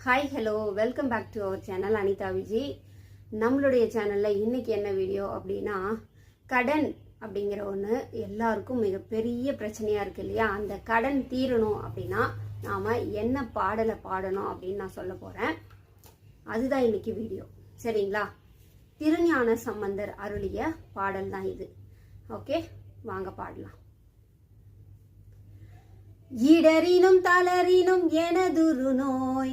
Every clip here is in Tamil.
Hi hello welcome back to our channel Anitha Viji நம்மளுடைய சேனலில் இன்றைக்கி என்ன வீடியோ அப்படின்னா கடன் அப்படிங்கிற ஒன்று எல்லாருக்கும் மிகப்பெரிய பிரச்சனையாக இருக்கு இல்லையா? அந்த கடன் தீரணும் அப்படின்னா நாம் என்ன பாடலை பாடணும் அப்படின்னு நான் சொல்ல போகிறேன் அதுதான் இன்னைக்கு வீடியோ சரிங்களா? திருஞான சம்பந்தர் அருளிய பாடல் தான் இது. ஓகே வாங்க பாடலாம். இடரினும் தளரினும் எனதுரு நோய்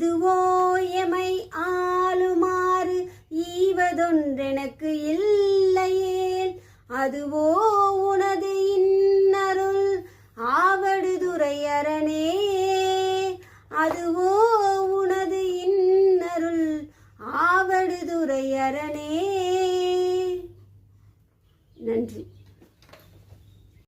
இதுவோ எமை ஆளுமாறு ஈவதொன்றெனக்கு இல்லையேல். அதுவோ உனது இன்னருள் ஆவடுதுறை அதுவோ உனது இன்னருள் ஆவடுதுறை நன்றி.